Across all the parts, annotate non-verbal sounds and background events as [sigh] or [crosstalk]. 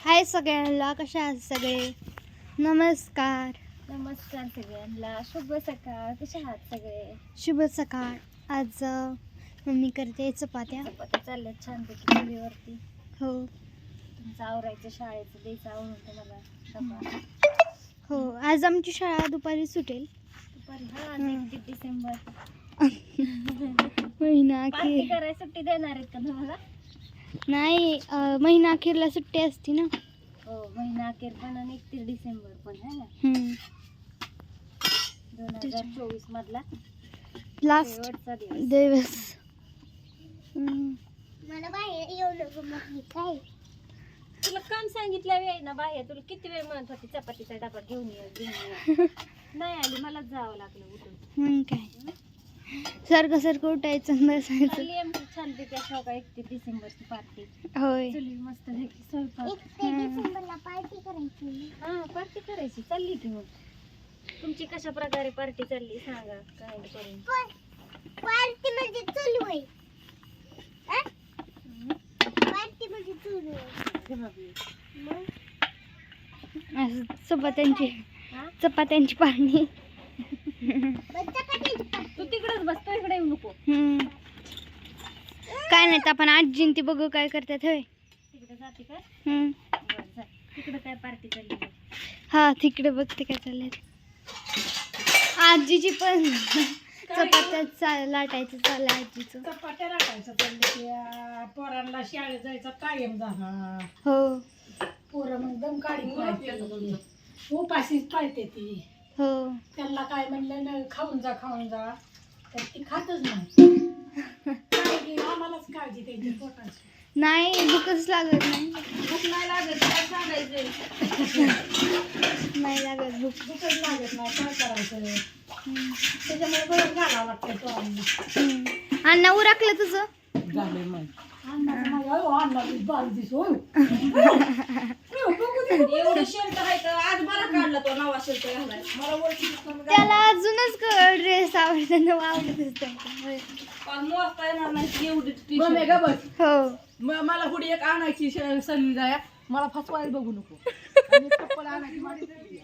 हाय सगळ्यांना कशा आहात सगळे? नमस्कार. नमस्कार सगळ्यांना शुभ सकाळ. कसे आहात सगळे? शुभ सकाळ. आज अ, मम्मी करते चपात्या. चपात्या चालल्यात छानपैकी चुलीवरती. हो. तुमचं आवरायचं शाळेचं द्यायचं आवरून तुम्हाला डबा. हो आज आमची शाळा दुपारी सुटेल. दुपारी हा आज हम्म. एकतीस डिसेंबर. [laughs] महिना पार्टी अखेर करायला सुट्टी देणार आहेत का तुम्हाला? नाही अ, महिना अखेरला सुट्टी असते ना. हो महिना अखेर पण आणि एकतीस डिसेंबर पण आहे ना? हम्म. दोन हजार चोवीस मधला लास्ट शेवटचा दिवस. दिवस. हम्म. मला बाहेर येऊ नको मग काय? तुला काम सांगितलं वेळ ना बाहेर. तुला किती वेळ म्हणत होती चपातीचा डबा घेऊन ये घेऊन ये. [laughs] नाही आली मलाच जावं लागलं उठून. मग काय? सारखं सारखं उठायचं बसायचं. चालली आमची एकतीस डिसेंबरची पार्टी. होय. चुली मस्त स्वयंपाक. हम्म. पार्टी करायची. हा पार्टी करायची. चालली की मग. तुमची कशा प्रकारे पार्टी चालली सांगा. काय करून? पार्टी म्हणजे चालू आहे. पार्टी म्हणजे चालू असं चपात्यांची हा? चपात्यांची पाणी. तिकडेच बस तो इकडे येऊ नको. हम्म. काय नाही तर आपण आजीन ती बघू काय करतात होय. तिकडे जाते का? हम्म. बरं जा. तिकडे काय पार्टी चालली आहे? हा तिकडे बघते काय चाललंय आजीची पण चपात्या लाटायचं चाललंय आजीचं. चपात्या चालले पोरांना शाळेत जायचा टाइम झाला. हो. पोरं मग दम काढी पाहिजे उपाशीच पाळते ती. हो. त्यांना काय म्हणलं ना खाऊन जा खाऊन जा. तर ती खातच नाही. काळजी [laughs] आम्हालाच काळजी त्यांची पोटाची. नाही भूकच लागत नाही. भूक नाही लागत काय सांगायचंय? नाही लागत भूक. भूकच लागत नाही काय करायचं. त्याच्यामुळे बरं घालावं लागतं पोरांना हम्म. अण्णा उराकलं तुझं? झाले मग. अन्नाचं नाही अहो, अन्ना बी बारीक दिसतो एवढं शर्ट आहे तर आज मला काढला तो नवा शर्ट घालाय मला ओळखीच नाही. त्याला अजूनच ड्रेस आवडत ना आवडतच त्याला. पण मोजता येणार नाही एवढी मम्मी ग बस हो. म- मला हुडी एक आणायची श- संधी जाया मला फसवायला बघू नको. आणि चप्पल आणायची माझी तरी.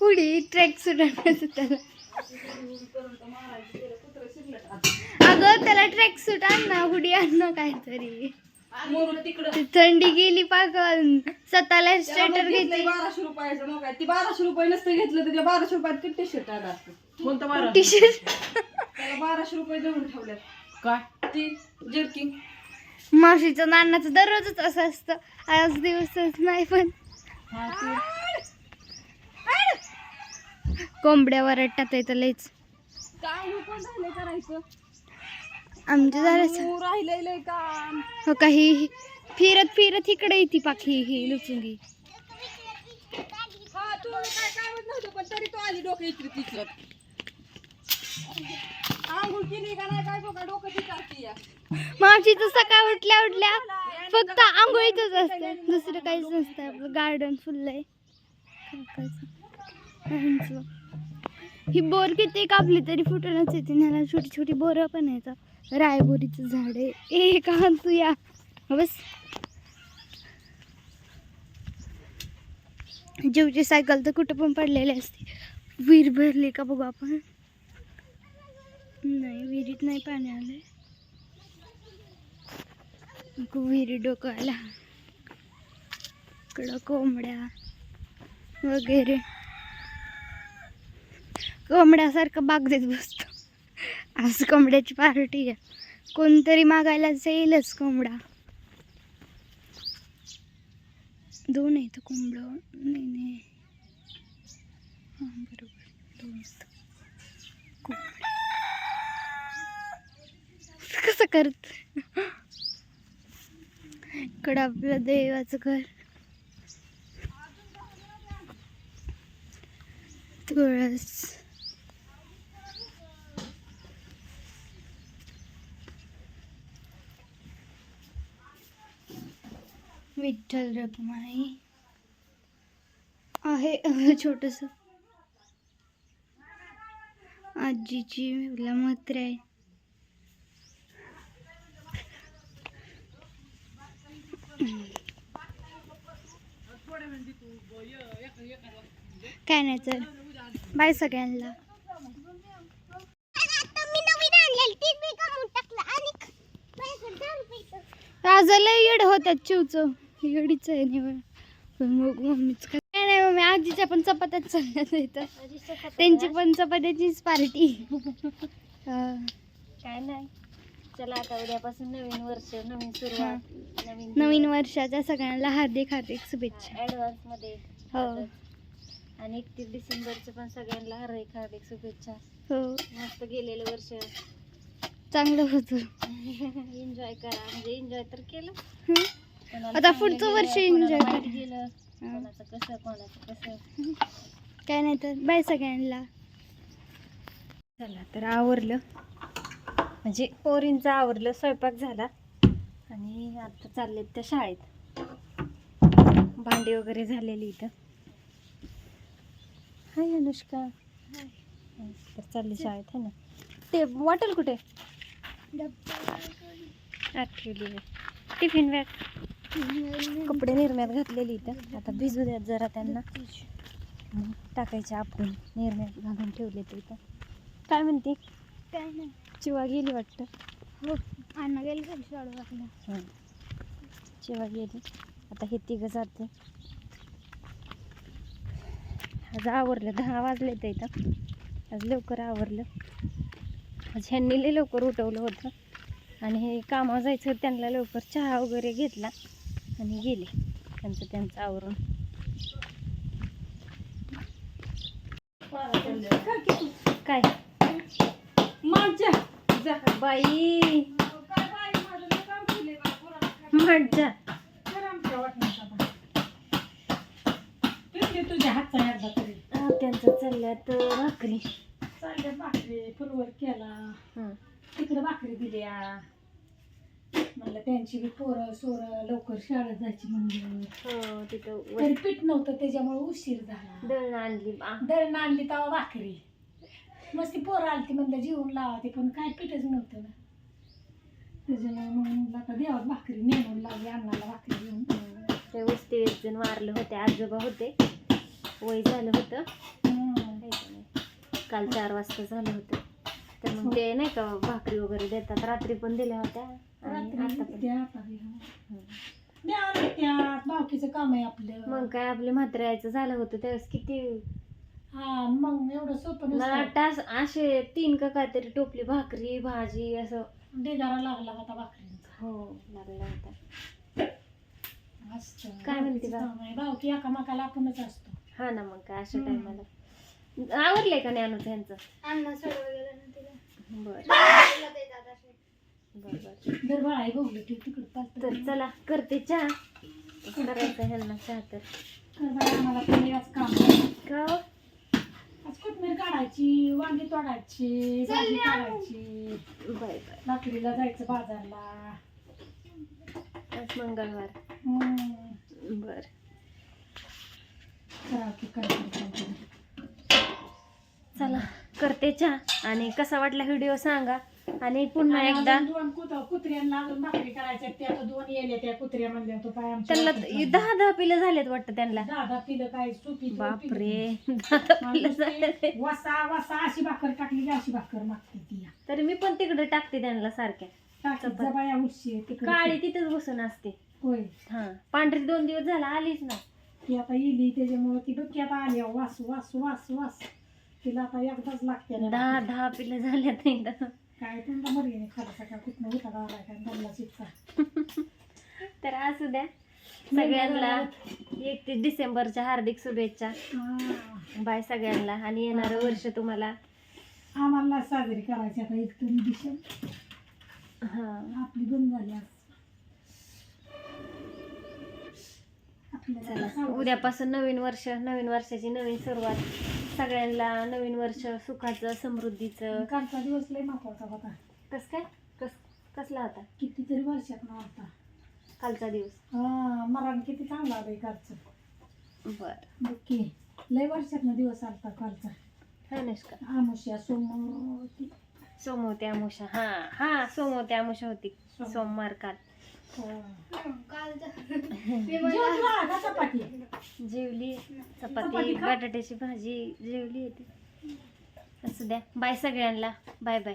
हुडी ट्रॅक सूट आणायचं त्याला. अगं त्याला ट्रॅक सूट आण ना हुडी आण ना काहीतरी. ती थंडी गेली पाक स्वतःला स्वेटर घ्यायची बाराशे रुपयाचं मग काय? ती बाराशे रुपये नसतं घेतलं तर त्या बाराशे रुपयात किती शर्ट आला असतं? कोणतं बारा? टी शर्ट त्याला बाराशे रुपये देऊन ठेवल्यात. काय? ती जर्किंग मावशीचं नानाचं दररोजच असं असतं. आज दिवसच नाही पण. हा ते. कोंबड्यावर येतं लयच काम पण राहिले करायचं. आमच्या झालं राहिलेलं काम. हो काही फिरत फिरत इकडे येते पाखी ही लुचुंगी. हा तू काय पण तरी तू आली डोकं इकडे तिकडं. आंघोळ केली का नाही काय बघा डोकं तिकडची या. मावशीचं सकाळ उठल्या उठल्या फक्त आंघोळीतच असतं. दुसरं काहीच नसतं. आपलं गार्डन फुल आहे. ही बोर किती कापली तरी फुटूनच येते. छोटी छोटी बोरं पण येतात. रायबोरीचं झाड आहे. ए का तू या बस. जीवची सायकल तर कुठं पण पडलेली असते. विहीर भरली का बघू आपण? नाही विहिरीत नाही पाणी आलंय. नको विहिरी डोकायला इकडं कोंबड्या वगैरे. कोंबड्यासारखं बाग देत बसतो. आज कोंबड्याची पार्टी आहे. कोणतरी मागायला जाईलच कोंबडा. दोन आहेत कोंबडं. नाही नाही. हां बरोबर. दोन आहेत. [laughs] कसं करत? इकडं आपलं देवाचं घर. तुळस. विठ्ठल रखमाई. आहे छोटस. आजीची मत्र आहे. काय नाही चल. बाय सगळ्यांना. राजाला येड होतात चिवचं. येडीच आहे निवड पण मग मम्मीच काय नाही मम्मी आजीच्या पण चपात्याच चालल्यात इथं त्यांची पण चपात्याचीच पार्टी काय नाही. चला आता उद्यापासून नवीन वर्ष नवीन सुरुवात नवीन नवीन वर्षाच्या सगळ्यांना हार्दिक हार्दिक शुभेच्छा. ऍडव्हान्समध्ये हो. आणि एकतीस डिसेंबरचं पण सगळ्यांना हार्दिक हार्दिक शुभेच्छा. हो. मस्त गेलेलं वर्ष. चांगलं होतं. [laughs] एन्जॉय करा. म्हणजे एन्जॉय तर केलं. आता पुढचं वर्ष वाईट करा. कोणाचं कसं कोणाचं कसं. काय नाही तर बाय सगळ्यांना. चला तर आवरलं. म्हणजे पोरींचं आवरलं स्वयंपाक झाला. आणि आता चाललेत त्या शाळेत. भांडी वगैरे झालेली इथं. हाय अनुष्का. तर चालली शाळेत आहे ना? ते वाटेल कुठे? Actually tiffin bag. कपडे निरम्यात घातलेली इथं. आता भिजू द्यात जरा त्यांना. टाकायचे आपण निरम्यात घालून ठेवले ते इथं. काय म्हणते? काय नाही. चिवा गेली वाटतं? हो अण्णा गेली खाली हं. चिवा गेली. आता हे तिघं जाते. आज आवरलं. दहा वाजले तर इथं. आज लवकर आवरलं. आज ह्यांनी लवकर उठवलं होतं. आणि हे कामावर जायचं त्यांना लवकर चहा वगैरे घेतला. आणि गेले. त्यांचं त्यांचं आवरून. काय? माझ्या बाई. काय बाई, माझं लय काम केलंय बा, पोराला काय मज्जा. कर आमच्या वाटण्यात आता. तेच घे तुझ्या हातचा तरी. त्यांचं चालल्यात भाकरी. चालल्या भाकरी फुलवर केला. तिकडे भाकरी दिल्या. म्हणलं त्यांची बी पोरं सोरं लवकर शाळेत जायची म्हणलं. हो तिथं तरी पीठ नव्हतं त्याच्यामुळे उशीर झाला. दळण आणली दळण आणली तेव्हा भाकरी. मस्त ती पोरं आलती म्हणलं जेवून लावा ते पण काय पीठच नव्हतं ना. त्याच्यामुळे मग म्हणलं आता देवात भाकरी नेमून लागली अन्नाला भाकरी घेऊन. ते वस्ती एक जण वारले होते आजोबा होते. वय झालं होतं. हं. काल चार वाजता झालं होतं. तर मग ते नाही का भाकरी वगैरे देतात. रात्री पण दिल्या होत्या. आणि आता पण. द्या. हं. काम आहे आपलं. मग काय आपले म्हातारे यायचं झालं होतं त्यावेळेस किती? हा मग एवढं सोपं मला नसतं असे तीन का काहीतरी टोपली भाकरी भाजी असं. ढिगारा लागला होता भाकरींचा. हो लागला होता. असतं काय म्हणते बा? भावकी एकामेकाला आपणच असतो. हा ना मग काय अशा हम्म. टायमाला. आवरलंय का नाही अनुज यांचं अण्णा सोडवा गेला ना तिला. बरं. तिला ते दादा शेट. बरं बरं. दर बाळा बघलं की तिकडे पालतं तर चला करते चहा. करायचं ह्यांना चहा तर. आम्हाला पण आज काम आहे. का हो? आज कोथमीर काढायची वांगी तोडायची भाजी काढायची बाय बाय लाकडीला जायचं बाजारला. आज मंगळवार. हम्म. बर. करा की काय करता. चला करते चहा. आणि कसा वाटला व्हिडिओ सांगा. आणि पुन्हा एकदा दोन कुत्र्यांना अजून भाकरी करायच्या त्या आता दोन येले त्या कुत्र्या म्हणल्या तो काय आमच्या त्यांना दहा दहा पिलं झालेत वाटतं त्यांना. दहा दहा पिलं काय सुपी बापरे. दहा दहा पिलं झाले वसा वसा अशी भाकर टाकली की अशी भाकर मागते ती तरी मी पण तिकडे टाकते त्यांना सारख्या. काळी तिथेच बसून असते. होय. हा पांढरी दोन दिवस झाला आलीच ना ती आता येली त्याच्यामुळे ती आता आली. वास वास वास वास. तिला आता एकदाच लागते ना दहा. दहा पिलं झाल्यात एकदा काय तुमचा मर्गीने खाला सकाळ कुठनं उठा आलाय काय दमला चित्ता तर असू द्या. सगळ्यांना एकतीस डिसेंबरच्या हार्दिक शुभेच्छा. बाय सगळ्यांना आणि येणारं वर्ष तुम्हाला. आम्हाला साजरी करायची आता इतकं दिशा हा. आपली बंद झाली चला उद्यापासून नवीन वर्ष नवीन वर्षाची नवीन सुरुवात. सगळ्यांना नवीन वर्ष सुखाचं समृद्धीचं. कालचा दिवस लय महत्त्वाचा होता. कस काय? कस कसला होता? कितीतरी वर्षात नव्हता कालचा दिवस. हा मरण किती चांगला आलंय कालचं. बर. बघ की लय वर्षात दिवस आलता कालचा. हा निष्का. आमुष्या सोमवती सोमवती अमुषा हा हा सोमवती अमुषा होती. सोमवार काल. हो. चपाती जेवली चपाती. बटाट्याची भाजी जेवली होती असू द्या बाय सगळ्यांना बाय बाय